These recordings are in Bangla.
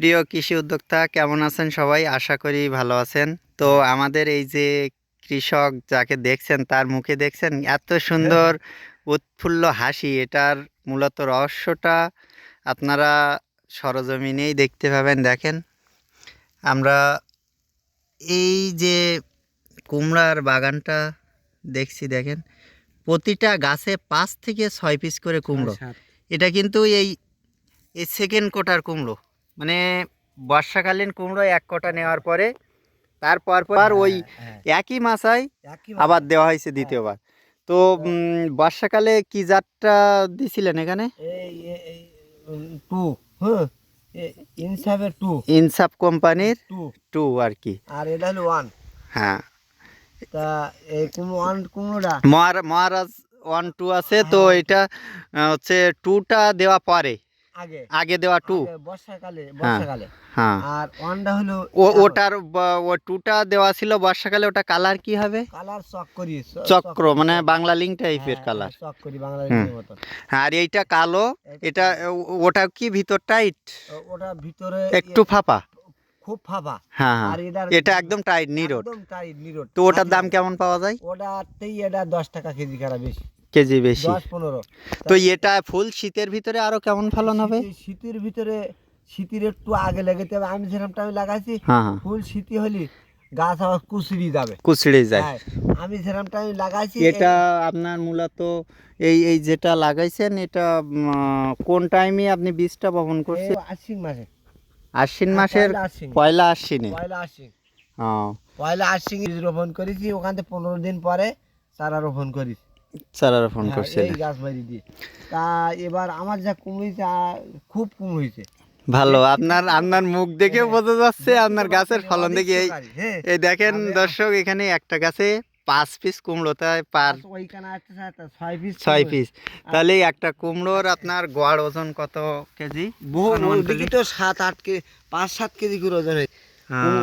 প্রিয় কৃষি উদ্যোক্তা কেমন আছেন সবাই? আশা করি ভালো আছেন। তো আমাদের এই যে কৃষক যাকে দেখছেন তার মুখে দেখছেন এত সুন্দর উৎফুল্ল হাসি এটার মূলত রহস্যটা আপনারা সরজমিনেই দেখতে পাবেন। দেখেন আমরা এই যে কুমড়ার বাগানটা দেখছি দেখেন প্রতিটা গাছে পাঁচ থেকে ছয় পিস করে কুমড়ো। এটা কিন্তু এই এই সেকেন্ড কোটার কুমড়ো। মানে বর্ষাকালীন কুমড়ো এক কোটা নেওয়ার পরে তারপর পর ওই একই মাসায় আবার দেওয়া হয়েছে দ্বিতীয়বার। তো বর্ষাকালে কি জাতটা দিছিলেন এখানে? টু হ্যাঁ ইনসাফের টু। ইনসাফ কোম্পানির টু। টু আর কি। আর এটা হলো ওয়ান। হ্যাঁ। তা এই কুমড়ো ওয়ান কুমড়োটা। মহারা- মহারাজ ওয়ান টু আছে তো এটা হচ্ছে টুটা দেওয়া পরে। আগে। আগে দেওয়া টু বর্ষাকালে বর্ষাকালে। হ্যাঁ। আর ওয়ানটা হলো ওটার ও টুটা দেওয়া ছিল বর্ষাকালে ওটা কালার কি হবে? কালার চক্করি চক্র মানে বাংলা লিঙ্ক টাইপের হ্যাঁ, কালার হ্যাঁ, বাংলাদেশের মতো আর এইটা কালো এটা ওটা কি ভিতর টাইট ওটা ভিতরে একটু ফাঁপা। খুব ফাঁপা। হ্যাঁ হ্যাঁ। আর এটা একদম টাইট নিরোড একদম টাইট নিরোড তো ওটার দাম কেমন পাওয়া যায়? ওটাতেই এটা দশ টাকা কেজি খারাপ বেশি। কেজি বেশি। দশ পনেরো। তো এটা ফুল শীতের ভিতরে আরও কেমন ফলন হবে? শীতের ভিতরে শীতের একটু আগে লেগেতে হবে আমি যেরকম টাইমে লাগাইছি হ্যাঁ হ্যাঁ। ফুল শীতে হলে গাছ আবার কুচড়ি যাবে। কুচড়ে যায়। হ্যাঁ, আমি যেরকম টাইমে লাগাইছি এটা আপনার মূলত এই এই যেটা লাগাইছেন এটা কোন টাইমে আপনি বীজটা বপন করছেন? আশ্বিন মাসে। আশ্বিন মাসের পয়লা আশ্বিন। পয়লা আশ্বিন? পয়লা আশ্বিন। রোপণ করেছি ওখান থেকে পনেরো দিন পরে চারা রোপণ করি হ্যাঁ, এই গাছ বাড়ি দিয়ে। তা এবার আমার যা কুমড়িছে খুব হয়েছে। ভালো আপনার আপনার মুখ দেখে বোঝা যাচ্ছে আপনার গাছের ফলন দেখে। এই হ্যাঁ। এই দেখেন দর্শক এখানে একটা গাছে পাঁচ পিস কুমড়ো তাই পার আসতে ছয় পিস ছয় পিস তাহলে একটা কুমড়োর আপনার গড় ওজন কত কেজি? ওদিকে তো সাত আট কেজি পাঁচ সাত কেজি করে ওজন হয়। হ্যাঁ।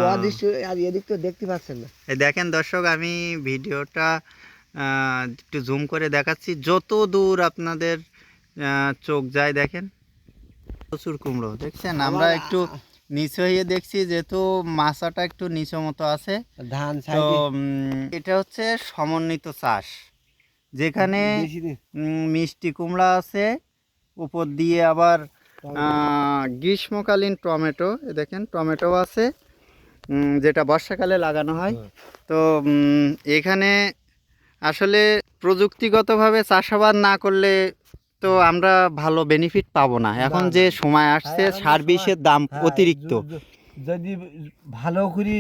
আর এদিক তো দেখতে পাচ্ছেন না। এই দেখেন দর্শক আমি ভিডিওটা একটু জুম করে দেখাচ্ছি। যত দূর আপনাদের চোখ যায় দেখেন প্রচুর কুমড়ো দেখছেন? আমরা একটু নিচে হয়ে দেখছি যেহেতু মাছাটা একটু নিচু মতো আছে। ধান তো এটা হচ্ছে সমন্বিত চাষ। যেখানে মিষ্টি কুমড়া আছে উপর দিয়ে আবার গ্রীষ্মকালীন টমেটো দেখেন টমেটো আছে। যেটা বর্ষাকালে লাগানো হয়। তো এখানে আসলে প্রযুক্তিগতভাবে চাষাবাদ না করলে তো আমরা ভালো বেনিফিট পাবো না। এখন যে সময় আসছে এখন সার বিষের দাম হ্যাঁ, অতিরিক্ত। যদি ভালো করে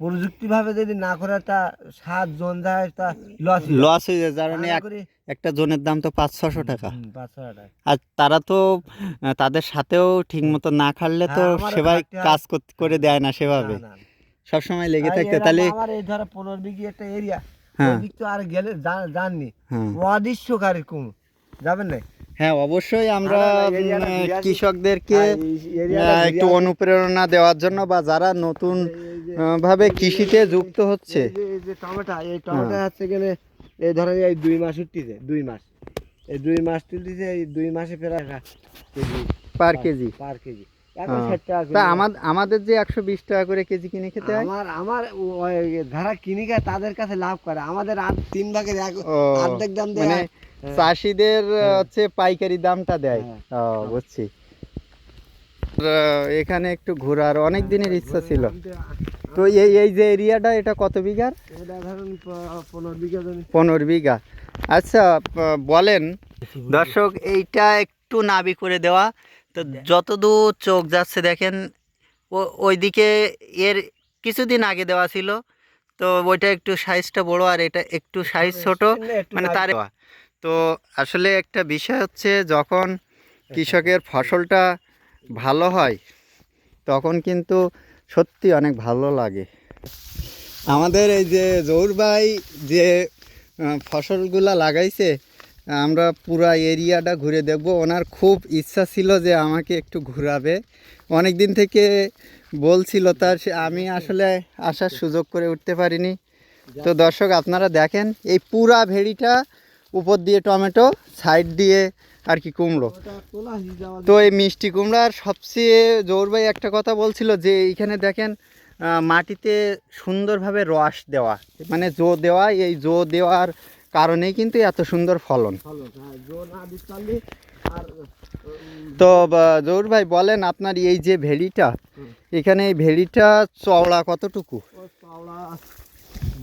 প্রযুক্তি ভাবে যদি না করে তা সাত জন যায় তা লস লস হয়ে যায় কারণ একটা জনের দাম তো পাঁচ ছশো টাকা। আর তারা তো তাদের সাথেও ঠিক মতো না খাটলে তো হ্যাঁ, সেবাই কাজ করে দেয় না সেভাবে। সবসময় লেগে থাকতে তাহলে আমার এই ধরো পনেরো বিঘি একটা এরিয়া হ্যাঁ। ওই তো আর গেলে যাননি হ্যাঁ। অদৃশ্যকারী কুমড়ো যাবেন না হ্যাঁ অবশ্যই আমরা। কৃষকদেরকে ঘুরে একটু অনুপ্রেরণা দেওয়ার জন্য বা যারা নতুন ভাবে কৃষিতে যুক্ত হচ্ছে। যে- টমেটো এই টমেটো হ্যাঁ। হচ্ছে গেলে এই ধরেন এই দুই মাস উঠতেছে দুই মাস। এই দুই মাস তুলতেছে এই দুই মাসে প্রায় KG. Per KG. Per KG. এখন হ্যাঁ। আমাদের যে একশো বিশ টাকা করে কেজি কিনে খেতে হয়? আমার আমার যারা কিনে খায় তাদের কাছে লাভ করে। আমাদের আর তিন ভাগের এক অর্ধেক দাম দেয় মানে হ্যাঁ। চাষিদের হ্যাঁ। হচ্ছে পাইকারি দামটা দেয়। ও বুঝছি। এখানে একটু ঘোরার অনেক দিনের ইচ্ছা ছিল। তো এই এই যে এরিয়াটা এটা কত বিঘার? পনেরো বিঘা আচ্ছা বলেন। দর্শক এইটা একটু নাবি করে দেওয়া। তো যত দূর চোখ যাচ্ছে দেখেন ও- ওইদিকে এর কিছুদিন আগে দেওয়া ছিল তো ওইটা একটু সাইজটা বড় আর এটা একটু সাইজ ছোট মানে তার তো আসলে একটা বিষয় হচ্ছে যখন কৃষকের ফসলটা ভালো হয় তখন কিন্তু সত্যি অনেক ভালো লাগে। আমাদের এই যে জহুর ভাই যে ফসলগুলা লাগাইছে আমরা পুরা এরিয়াটা ঘুরে দেখব। ওনার খুব ইচ্ছা ছিল যে আমাকে একটু ঘোরাবে। অনেক দিন থেকে বলছিল তার আমি আসলে আসার সুযোগ করে উঠতে পারিনি। তো দর্শক, আপনারা দেখেন, এই পুরা ভেড়িটা উপর দিয়ে টমেটো, সাইড দিয়ে আর কি কুমড়ো। তো এই মিষ্টি কুমড়ার সবচেয়ে জোর ভাই একটা কথা বলছিল যে এইখানে দেখেন মাটিতে সুন্দরভাবে রস দেওয়া মানে জো দেওয়া, এই জো দেওয়ার কারণেই কিন্তু এত সুন্দর ফলন। হ্যাঁ তো জহুর ভাই বলেন আপনার এই যে ভেড়িটা এখানে এই ভেড়িটা চওড়া কতটুকু?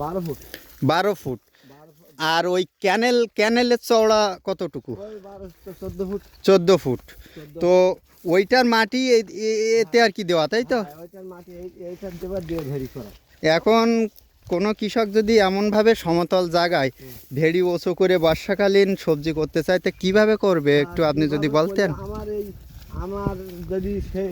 বারো ফুট। বারো ফুট। আর ওই ক্যানেল ক্যানেলের চওড়া কতটুকু? চোদ্দ ফুট। তো ওইটার মাটি এতে আর কি দেওয়া তাই তো? হ্যাঁ, এখন কোনো কৃষক যদি এমনভাবে সমতল জায়গায় ভেড়ি ওচো করে বর্ষাকালীন সবজি করতে চায় তো কীভাবে করবে? একটু আপনি যদি বলতেন। আমার এই আমার যদি সে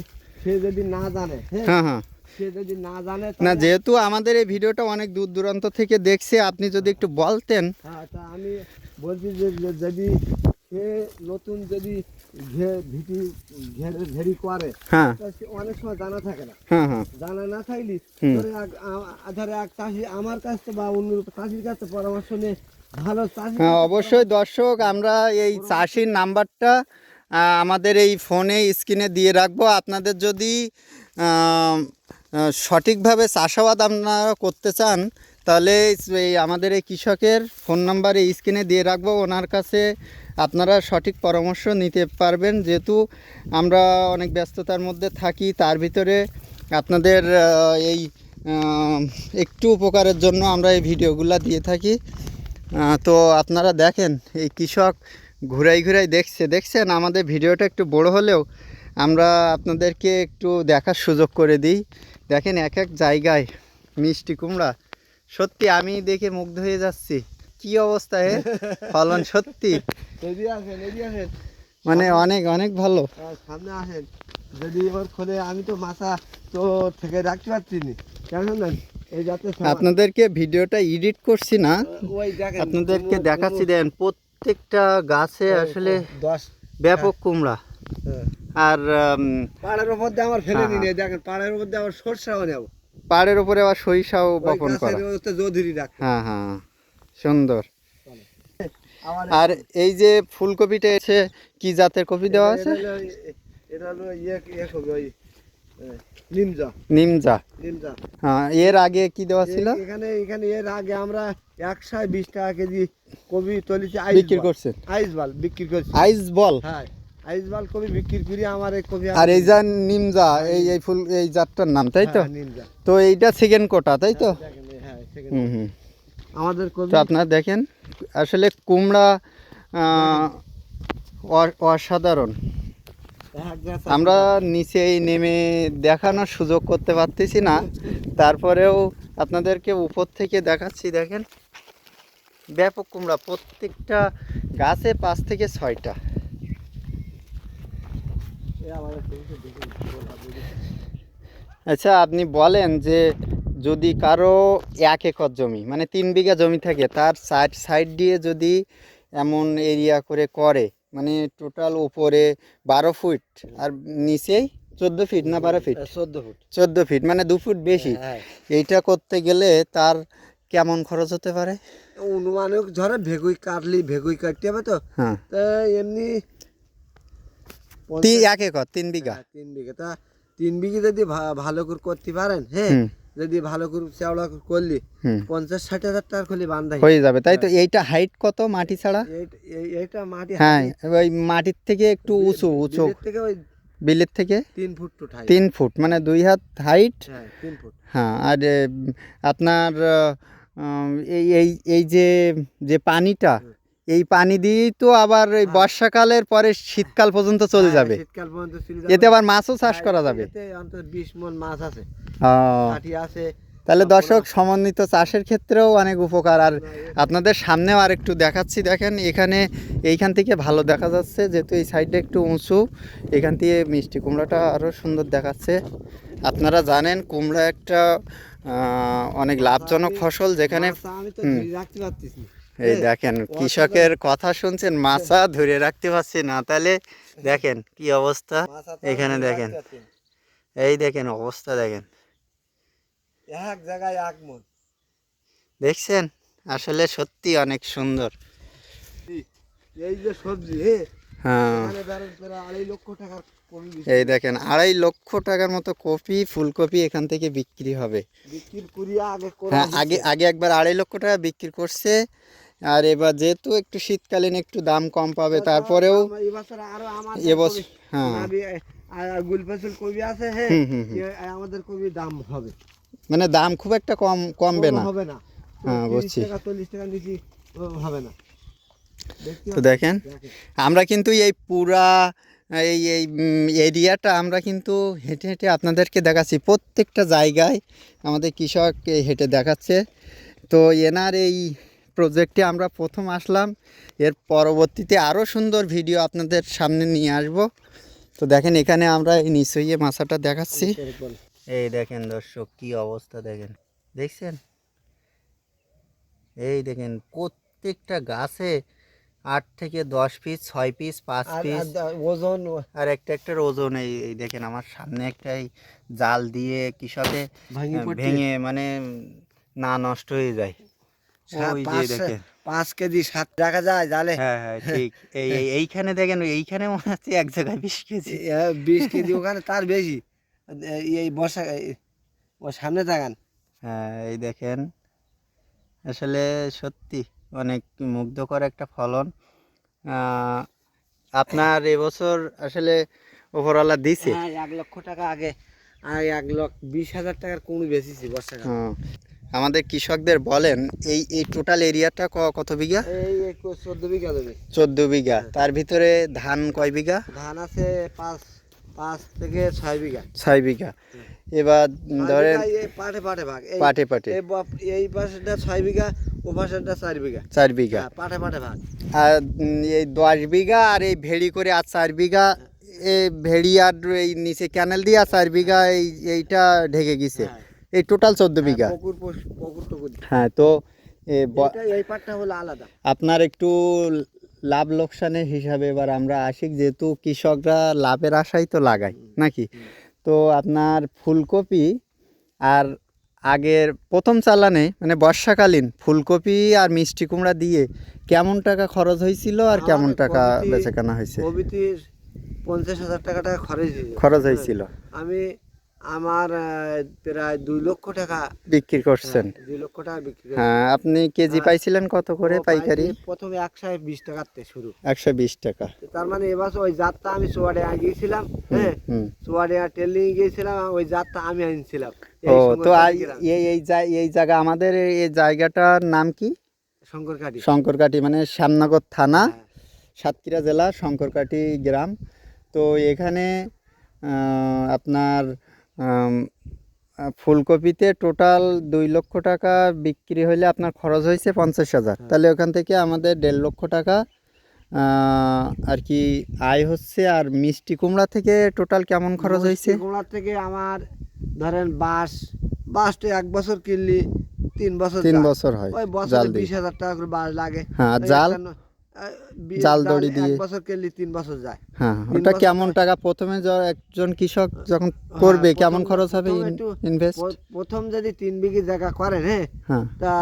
সে যদি না জানে হ্যাঁ? হ্যাঁ হ্যাঁ। সে যদি না জানে না যেহেতু আমাদের এই ভিডিওটা অনেক দূর দূরান্ত থেকে দেখছে আপনি যদি একটু বলতেন। হ্যাঁ তা আমি বলছি যে যদি সে নতুন যদি ভিটি ঘেরে ঘেরি করে হ্যাঁ। অনেক সময় জানা থাকে না। হ্যাঁ হ্যাঁ জানা না থাকলে হুম। এক- আ- আ- ধরে এক চাষি আমার কাছ বা অন্য চাষির কাছে পরামর্শ নিয়ে ভালো চাষি হ্যাঁ অবশ্যই দর্শক আমরা এই চাষির নাম্বারটা আমাদের এই ফোনে স্ক্রিনে দিয়ে রাখব। আপনাদের যদি সঠিকভাবে চাষাবাদ আপনারা করতে চান তাহলে এই আমাদের এই কৃষকের ফোন নাম্বার এই স্ক্রিনে দিয়ে রাখব। ওনার কাছে আপনারা সঠিক পরামর্শ নিতে পারবেন। যেহেতু আমরা অনেক ব্যস্ততার মধ্যে থাকি, তার ভিতরে আপনাদের এই একটু উপকারের জন্য আমরা এই ভিডিওগুলো দিয়ে থাকি। তো আপনারা দেখেন, এই কৃষক ঘুরাই ঘুরাই দেখছে। দেখছেন, আমাদের ভিডিওটা একটু বড় হলেও আমরা আপনাদেরকে একটু দেখার সুযোগ করে দিই। দেখেন, এক এক জায়গায় মিষ্টি কুমড়া। সত্যি, আমি দেখে মুগ্ধ হয়ে যাচ্ছি। কি অবস্থা এ ফলন সত্যি? এদিকে আসেন এদিকে আসেন। মানে অনেক অনেক ভালো। আর সামনে আসেন। যদি এবার খোলে আমি তো মাথা তো থেকে রাখতে পারছি না। কেন জানেন? আপনাদেরকে ভিডিওটা এডিট করছি না। আপনাদেরকে দেখাচ্ছি দেন প্রত্যেকটা গাছে আসলে দশ। ব্যাপক কুমড়া। হ্যাঁ। আর পাড়ের উপর দিয়ে আমার ফেলে হ্যাঁ, নিয়ে দেখেন পাড়ের উপর দিয়ে আমার সরষাও নেব। পাড়ের উপরে আবার সরিষাও বপন করা। হ্যাঁ হ্যাঁ সুন্দর। আর এই যে ফুলকপিটা এসে কি জাতের কপি দেওয়া আছে? এটা হলো- হলো কবি ওই নিমজা। নিমজা। নিমজা। হ্যাঁ এর আগে কি দেওয়া ছিল? এখানে এখানে এর আগে আমরা একশো বিশ টাকা কেজি কবি তলিছে বিক্রি করছেন? আইস বাল বিক্রি করছি। আইস বল? হ্যাঁ আইস বাল কবি বিক্রি করি আমার এই কবি আর এই যা নিমজা এই এই ফুল এই জাতটার নাম তাই তো? হ্যাঁ, নিমজা। তো এইটা সেকেন্ড কোটা তাই তো? হ্যাঁ হুম হুম। আমাদের কবি আপনারা দেখেন। আসলে কুমড়া অসাধারণ। আমরা নিচেই নেমে দেখানোর সুযোগ করতে পারতেছি না। তারপরেও আপনাদেরকে উপর থেকে দেখাচ্ছি, দেখেন। ব্যাপক কুমড়া, প্রত্যেকটা গাছে পাঁচ থেকে ছয়টা। আচ্ছা আপনি বলেন যে যদি কারও এক একর জমি মানে তিন বিঘা জমি থাকে তার সাইড সাইড দিয়ে যদি এমন এরিয়া করে করে মানে টোটাল উপরে বারো ফুট আর নিচেই চোদ্দ ফিট না বারো ফিট চোদ্দ ফুট। চোদ্দ ফিট মানে দু ফুট বেশি। হ্যাঁ এইটা করতে গেলে তার কেমন খরচ হতে পারে? অনুমানিক ধরে ভেগুই কাটলি ভেগুই কাটতে হবে তো? হ্যাঁ। তা এমনি এক একর তিন বিঘা। হ্যাঁ, তিন বিঘা। তা তিন বিঘে যদি ভালো করে করতে পারেন হ্যাঁ? যদি ভালো করে চাওড়া করলি পঞ্চাশ ষাট হাজার টাকার করলে বান্ধা হয়ে যাবে। তাই তো? এইটা হাইট কত মাটি ছাড়া? এই- এই- এইটা মাটি হ্যাঁ ওই মাটির থেকে একটু উঁচু উঁচু। থেকে ওই বিলের থেকে? তিন ফুট তিন ফুট মানে দুই হাত হাইট হ্যাঁ তিন ফুট। হ্যাঁ আর আপনার এই এই এই যে যে পানিটা। এই পানি দিয়েই তো আবার এই হ্যাঁ। বর্ষাকালের পরে শীতকাল পর্যন্ত চলে হ্যাঁ, যাবে। শীতকাল পর্যন্ত চলে এতে আবার মাছও চাষ হ্যাঁ, করা যাবে। এতে অন্তত বিশ মন মাছ আছে। ষাটি আছে। তাহলে দর্শক সমন্বিত চাষের ক্ষেত্রেও অনেক উপকার। আর আপনাদের সামনেও আর একটু দেখাচ্ছি। দেখেন এখানে এইখান থেকে ভালো দেখা যাচ্ছে যেহেতু এই সাইডটা একটু উঁচু এখান থেকে মিষ্টি কুমড়াটা আরও সুন্দর দেখাচ্ছে। আপনারা জানেন কুমড়া একটা অনেক লাভজনক ফসল যেখানে আমি তো রাখতে পারতেছি। এই হ্যাঁ, দেখেন কৃষকের কথা শুনছেন মাছা ধরে রাখতে পারছি না। তাহলে দেখেন কি অবস্থা? এখানে দেখেন। এই দেখেন অবস্থা দেখেন। এক জায়গায় এক মন। দেখছেন? আসলে সত্যি অনেক সুন্দর। এই যে সবজি হে হ্যাঁ। এই দেখেন আড়াই লক্ষ টাকার মতো কপি ফুলকপি এখান থেকে বিক্রি হবে। আগে হ্যাঁ আগে আগে একবার আড়াই লক্ষ টাকা বিক্রি করছে। আর এবার যেহেতু একটু শীতকালীন একটু দাম কম পাবে তারপরেও এবছর হ্যাঁ। কবি আছে হ্যাঁ আমাদের কবি দাম হবে। মানে দাম খুব একটা কম কমবে না। হবে না। হ্যাঁ, 30 বুঝছি। টাকা চল্লিশ টাকা নিচে হবে না। তো দেখেন। আমরা কিন্তু এই পুরা এই এই এরিয়াটা আমরা কিন্তু হেঁটে হেঁটে আপনাদেরকে দেখাচ্ছি। প্রত্যেকটা জায়গায় আমাদের কৃষক হেঁটে দেখাচ্ছে। তো এনার এই প্রজেক্টে আমরা প্রথম আসলাম। এর পরবর্তীতে আরও সুন্দর ভিডিও আপনাদের সামনে নিয়ে আসব। তো দেখেন এখানে আমরা এই নিচইয়ে মাছাটা দেখাচ্ছি। এই দেখেন দর্শক কি অবস্থা দেখেন। দেখছেন? এই দেখেন প্রত্যেকটা গাছে আট থেকে দশ পিস ছয় পিস পাঁচ পিস ওজন? আর একটা একটার ওজন এই দেখেন আমার সামনে একটা জাল দিয়ে কৃষকে ভাঙি মানে না নষ্ট হয়ে যায়। ওই যে পাঁচ- দেখেন। পাঁচ কেজি সাত টাকা যায় জালে। হ্যাঁ হ্যাঁ ঠিক। এই এই- এইখানে দেখেন এইখানে মনে হচ্ছে এক জায়গায় বিশ কেজি। বিশ কেজি ওখানে তার বেশি। এই- এই বর্ষা ও সামনে তাকান হ্যাঁ এই দেখেন। আসলে সত্যি। অনেক মুগ্ধকর একটা ফলন। আপনার এবছর আসলে ওপরওয়ালা দিছে? হ্যাঁ এক লক্ষ টাকা আগে আর এক লক্ষ বিশ হাজার টাকার কুমড়ি বেচেছি বর্ষাকালে। হ্যাঁ। আমাদের কৃষকদের বলেন এই এই টোটাল এরিয়াটা কত বিঘা? এই চোদ্দ বিঘা দেবে। চোদ্দ বিঘা। তার ভিতরে ধান কয় বিঘা? ধান আছে পাঁচ পাঁচ থেকে ছয় বিঘা। ছয় বিঘা। এবার ধরেন বিঘা পাটে পাটে ভাগ এই- পাটে পাটে। এই পাশেরটা ছয় বিঘা ও পাশেরটা চার বিঘা। চার বিঘা। হ্যাঁ, পাটে পাটে ভাগ। আর এই দশ বিঘা আর এই ভেড়ি করে আর চার বিঘা এই ভেড়ি আর এই নিচে ক্যানেল দিয়ে আর চার বিঘা এই এইটা ঢেকে গেছে। হ্যাঁ। এই টোটাল চোদ্দ বিঘা। পুকুর টুকুর হ্যাঁ তো এ ব- এটা এই পাটটা হলো আলাদা। আপনার একটু লাভ লোকসানের হিসাবে এবার আমরা আসি যেহেতু কৃষকরা লাভের আশাই তো লাগায় নাকি? তো আপনার ফুলকপি আর আগের প্রথম চালানে মানে বর্ষাকালীন ফুলকপি আর মিষ্টি কুমড়া দিয়ে কেমন টাকা খরচ হয়েছিল আর কেমন টাকা বেচাকেনা হয়েছে? পঞ্চাশ হাজার টাকা টাকা খরচ খরচ হয়েছিল। আমি আমার প্রায় দুই লক্ষ টাকা বিক্রি করছেন? হ্যাঁ, দুই লক্ষ টাকা বিক্রি হ্যাঁ আপনি কেজি হ্যাঁ। পাইছিলেন কত করে পাইকারি? প্রথমে একশো বিশ টাকাতে শুরু। একশো বিশ টাকা। তার মানে এবার ওই জাতটা আমি সোয়াডে গিয়েছিলাম হ্যাঁ সোয়াডে ট্রেলিং গিয়েছিলাম ওই জাতটা আমি আনছিলাম। ও তো। এই এই এই জায়গা আমাদের এই জায়গাটার নাম কি? শঙ্করকাঠি। শঙ্করকাটি মানে শ্যামনগর থানা হ্যাঁ। সাতক্ষীরা জেলা শঙ্করকাটি গ্রাম। তো এখানে আপনার ফুলকপিতে টোটাল দুই লক্ষ টাকা বিক্রি হলে আপনার খরচ হয়েছে পঞ্চাশ হাজার। হ্যাঁ। তাহলে ওখান থেকে আমাদের দেড় লক্ষ টাকা আর কি আয় হচ্ছে আর মিষ্টি কুমড়া থেকে টোটাল কেমন খরচ হয়েছে কুমড়ার থেকে আমার ধরেন বাঁশ তো এক বছর কিনলি তিন বছর তিন বছর হয় ওই বছরে বিশ হাজার টাকা করে বাঁশ লাগে। হ্যাঁ জাল জাল দড়ি দিয়ে। বছর কিনলি তিন বছর যায়। হ্যাঁ ওটা কেমন টাকা? প্রথমে একজন কৃষক যখন করবে হ্যাঁ, কেমন খরচ হবে ইনভেস্ট প্রথম যদি তিন বিঘি জায়গা করেন হ্যাঁ হ্যাঁ। তা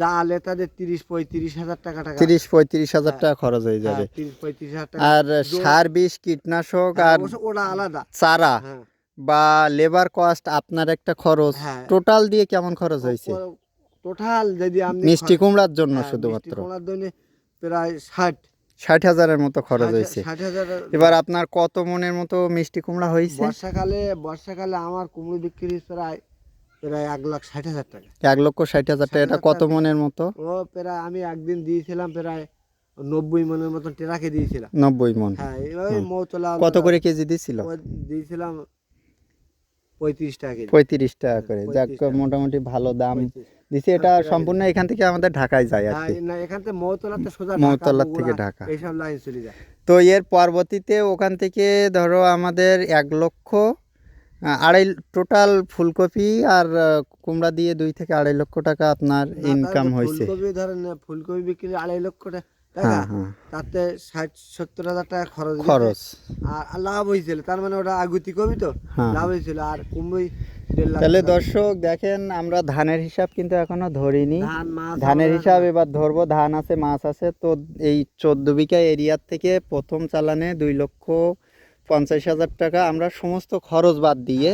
জালে তাদের তিরিশ পঁয়ত্রিশ হাজার টাকা টাকা। তিরিশ পঁয়ত্রিশ হাজার হ্যাঁ। টাকা খরচ হয়ে যাবে। আর সার বিষ কীটনাশক আর ওটা আলাদা। চারা বা লেবার কস্ট আপনার একটা খরচ। টোটাল দিয়ে কেমন খরচ হয়েছে? টোটাল যদি আপনি মিষ্টি কুমড়ার জন্য শুধুমাত্র। কুমড়ার জন্য প্রায় ষাট। ষাট হাজারের মতো খরচ হয়েছে। এবার আপনার কত মনের মতো মিষ্টি কুমড়া হয়েছে? বর্ষাকালে বর্ষাকালে আমার কুমড়ো বিক্রি প্রায় প্রায় এক লাখ ষাট হাজার টাকা। এক লক্ষ ষাট হাজার টাকা এটা কত মনের মতো? ও প্রায় আমি একদিন দিয়েছিলাম প্রায় নব্বই মনের মতন টেরাকে দিয়েছিলাম। নব্বই মন। হ্যাঁ। মৌতলা কত করে কেজি দিছিল? ও দিয়েছিলাম পঁয়ত্রিশ টাকা পঁয়ত্রিশ টাকা করে। যাক মোটামুটি ভালো দাম। 35 দিছে এটা সম্পূর্ণ এখান থেকে আমাদের ঢাকায় যায় আর হ্যাঁ, কি। না এখান থেকে মৌতলাতে সোজা মৌতলার থেকে ঢাকা। এইসব লাইন চলে যায়। তো এর পরবর্তীতে ওখান থেকে ধরো আমাদের এক লক্ষ আড়াই টোটাল ফুলকপি আর কুমড়া দিয়ে দুই থেকে আড়াই লক্ষ টাকা আপনার ইনকাম হয়েছে। ফুলকপি ধরেন ফুলকপি বিক্রি আড়াই লক্ষ টাকা। হ্যাঁ হ্যাঁ তাতে ষাট সত্তর হাজার টাকা খরচ খরচ। আর লাভ হয়েছিল তার মানে ওটা আগুতি কবি তো। হ্যাঁ। লাভ হয়েছিল আর কুমড়োই তাহলে দর্শক দেখেন আমরা ধানের হিসাব কিন্তু এখনও ধরিনি। ধানের হিসাব এবার ধরবো ধান আছে মাছ আছে। তো এই চোদ্দ বিঘা এরিয়ার থেকে প্রথম চালানে দুই লক্ষ পঞ্চাশ হাজার টাকা আমরা সমস্ত খরচ বাদ দিয়ে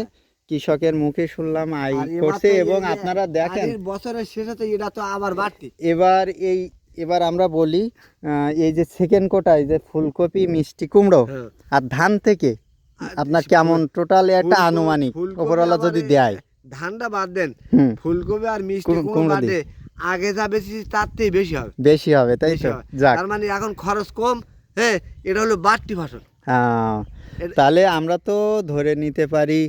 কৃষকের মুখে শুনলাম আয় করছে এবং আপনারা দেখেন। বছরের শেষে তো এটা তো আবার বাড়তি। এবার এই এবার আমরা বলি এই যে সেকেন্ড কোটায় যে ফুলকপি মিষ্টি কুমড়ো হ্যাঁ। আর ধান থেকে আপনার কেমন টোটাল একটা আনুমানিক? ওপরওয়ালা যদি দেয়। ধানটা বাদ দেন ফুলকপি আর মিষ্টি কুম- কুমড়ো বাদে আগে যা বেশি তার থেকে বেশি হবে। বেশি হবে তাই তো? যাক। তার মানে এখন খরচ কম হ্যাঁ এটা হলো বাড়তি ফসল। হ্যাঁ। তাহলে আমরা তো ধরে নিতে পারি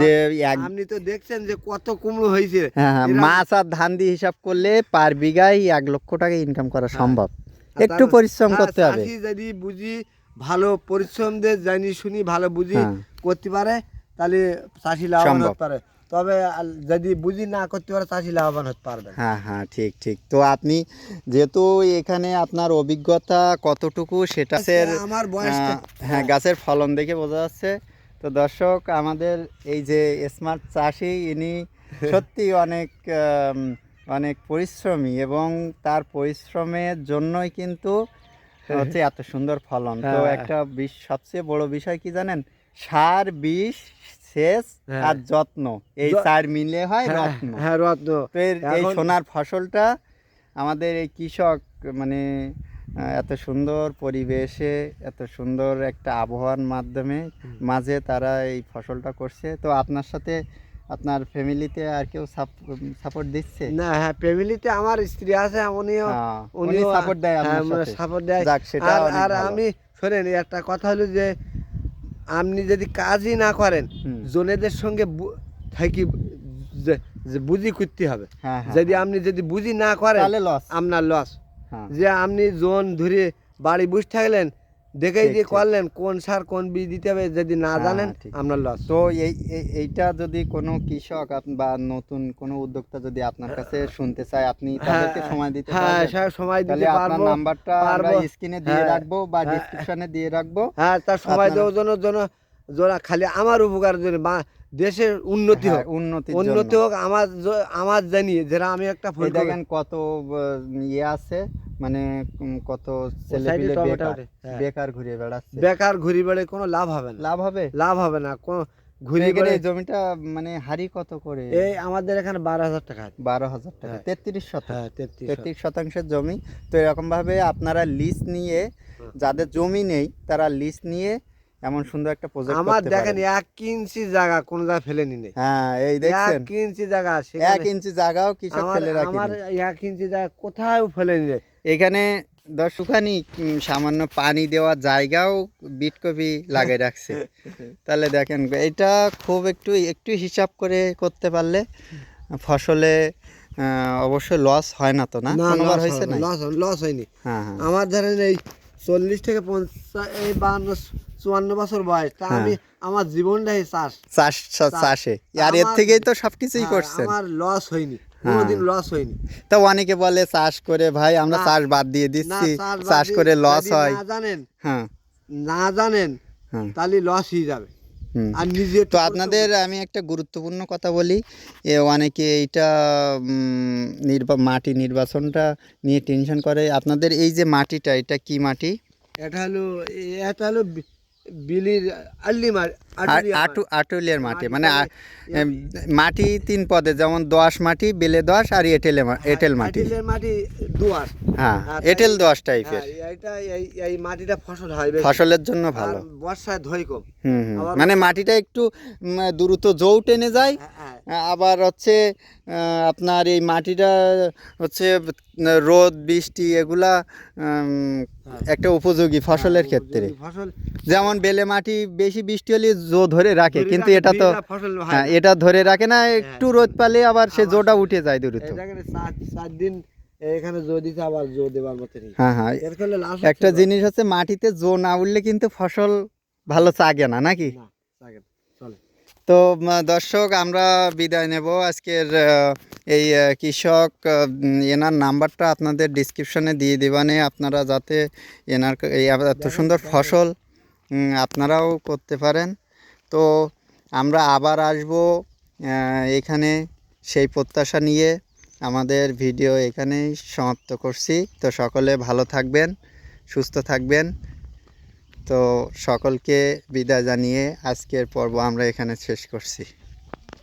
যে আপনি তো দেখছেন যে কত কুমড়ো হয়েছে। হ্যাঁ হ্যাঁ, মাছ আর ধান দিয়ে হিসাব করলে পার বিঘায় এক লক্ষ টাকা ইনকাম করা সম্ভব। একটু পরিশ্রম হ্যাঁ, করতে হবে। যদি বুঝি ভালো পরিশ্রম দিয়ে জানি শুনি ভালো বুঝি হ্যাঁ। করতে পারে তাহলে চাষি লাভ পারে। তবে যদি বুঝি না করতে পারে চাষি লাভবান হতে পারবে হ্যাঁ হ্যাঁ ঠিক ঠিক। তো আপনি যেহেতু এখানে আপনার অভিজ্ঞতা কতটুকু সেটা আমার বয়স হ্যাঁ গাছের ফলন দেখে বোঝা যাচ্ছে। তো দর্শক আমাদের এই যে স্মার্ট চাষি ইনি সত্যি অনেক অনেক পরিশ্রমী এবং তার পরিশ্রমের জন্যই কিন্তু হচ্ছে এত সুন্দর ফলন। তো হ্যাঁ। একটা বিশ- সবচেয়ে বড় বিষয় কি জানেন? সার বিষ সেচ হ্যাঁ। আর যত্ন। এই চার মিলে হয় হ্যাঁ, রত্ন। হ্যাঁ রত্ন। এই সোনার ফসলটা আমাদের এই কৃষক মানে এত সুন্দর পরিবেশে এত সুন্দর একটা আবহাওয়ার মাধ্যমে মাঝে তারা এই ফসলটা করছে। তো আপনার সাথে আপনার ফ্যামিলিতে আর কেউ সাপোর্ট দিচ্ছে? না হ্যাঁ ফ্যামিলিতে আমার স্ত্রী আছে উনিও হ্যাঁ, উনি সাপোর্ট দেয় সাপোর্ট দেয়। আর। আমি শোনেন একটা কথা হলো যে আপনি যদি কাজই না করেন। জনেদের সঙ্গে থাকি যে- বুঝি করতে হবে। হ্যাঁ হ্যাঁ যদি আপনি যদি বুঝি না করেন আপনার লস হ্যাঁ। যে আপনি জোন ধরে বাড়ি বসে থাকলেন দেখেই যে করলেন কোন সার কোন বীজ দিতে হবে যদি না হ্যাঁ, জানেন আপনার লস তো এই এই- এইটা যদি কোনো কৃষক বা নতুন কোনো উদ্যোক্তা যদি আপনার কাছে শুনতে চায় আপনি তাদেরকে সময় দিতে হ্যাঁ স্যার সময় দিতে পারব আপনার নাম্বারটা আমরা স্ক্রিনে দিয়ে হ্যাঁ, রাখব বা হ্যাঁ। ডেসক্রিপশনে দিয়ে রাখব। হ্যাঁ তার সময় দেওয়ার জন্য জন্য খালি আমার উপকার জন্য বা দেশের উন্নতি হ্যাঁ, হোক। উন্নতির উন্নতি হোক আমার আমার জানি যারা আমি একটা ফুল দেখেন কত ইয়ে আছে মানে কত ছেলে সাইডে বেকার হ্যাঁ। বেকার ঘুরে বেড়াচ্ছে। বেকার ঘুরি বেড়ে কোনো লাভ হবে না। লাভ হবে? লাভ হবে না। কোনো ঘুরে এই জমিটা মানে হারি কত করে? এই আমাদের এখানে বারো হাজার টাকা। বারো হাজার টাকা হ্যাঁ। তেত্রিশ হ্যাঁ তেত্রিশ শতাংশের জমি। তো এরকম ভাবে আপনারা লিজ নিয়ে যাদের জমি নেই তারা লিজ নিয়ে এমন সুন্দর একটা প্রজেক্ট আমার করতে দেখেন পারেন। এক ইঞ্চি জায়গা কোন জায়গায় ফেলে নি। নেই হ্যাঁ এই দেখছেন? এক ইঞ্চি জায়গা এক সেখানে ইঞ্চি জায়গাও কৃষক আমার ফেলে আমার রাখেনি এক ইঞ্চি জায়গা কোথাও ফেলে নেই এখানে দর্শকানি সামান্য পানি দেওয়া জায়গাও বিটকপি লাগাই রাখছে। তাহলে দেখেন এটা খুব একটু একটু হিসাব করে করতে পারলে ফসলে অবশ্যই লস হয় না তো না? কোনোবার হয়েছে না লস লস হয়নি। হ্যাঁ হ্যাঁ। আমার ধরেন এই চল্লিশ থেকে পঞ্চাশ এই বান্ন চুয়ান্ন বছর বয়স। তা হ্যাঁ। আমি আমার জীবনটাই চাষ। চাষ চাষে। আর এর থেকেই তো সবকিছুই হ্যাঁ, করছেন। আমার লস হয়নি। হ্যাঁ। কোনোদিন লস হয়নি। তো অনেকে বলে চাষ করে ভাই আমরা চাষ বাদ দিয়ে দিচ্ছি। চাষ করে লস হয় না জানেন হ্যাঁ। না জানেন হ্যাঁ। তাহলে লস হয়ে যাবে। আর নিজে তো আপনাদের আমি একটা গুরুত্বপূর্ণ কথা বলি। এ অনেকে এইটা নির্বা মাটি নির্বাচনটা নিয়ে টেনশন করে। আপনাদের এই যে মাটিটা এটা কি মাটি? এটা হলো এটা হলো বিলির আল্লি মার আ- আটু আটুলিয়ার মাটি মানে মাটি তিন পদে যেমন দোআঁশ মাটি বেলে দোয়াশ আর এঁটেলে এঁটেল মাটি। এটেল মাটি হ্যাঁ আর এঁটেল দোআঁশ টাইপের হ্যাঁ, এইটা এই এই মাটিটা ফসল হয় ফসলের জন্য ভালো। বর্ষায় ধই কম। মানে মাটিটা একটু দ্রুত জৌ টেনে যায়। হ্যাঁ, হ্যাঁ। আবার হচ্ছে আপনার এই মাটিটা হচ্ছে রোদ বৃষ্টি এগুলা একটা উপযোগী ফসলের হ্যাঁ, ক্ষেত্রে। ফসল। যেমন বেলে মাটি বেশি বৃষ্টি হলে জো ধরে রাখে কিন্তু এটা তো হ্যাঁ। এটা ধরে রাখে না একটু রোদ পালে আবার সে জোটা উঠে যায় দ্রুত। সাত দিন এখানে জো দিতে আবার জো দেবার মতো নেই। হ্যাঁ হ্যাঁ। এর ফলে লাভ একটা জিনিস হচ্ছে মাটিতে জো না উঠলে কিন্তু ফসল ভালো চাগে না নাকি? তো দর্শক আমরা বিদায় নেব। আজকের এই কৃষক এনার নাম্বারটা আপনাদের ডিসক্রিপশনে দিয়ে দেবানে। আপনারা যাতে এনার এই এত সুন্দর ফসল আপনারাও করতে পারেন। তো আমরা আবার আসব এখানে সেই প্রত্যাশা নিয়ে। আমাদের ভিডিও এখানেই সমাপ্ত করছি। তো সকলে ভালো থাকবেন, সুস্থ থাকবেন। তো সকলকে বিদায় জানিয়ে আজকের পর্ব আমরা এখানে শেষ করছি।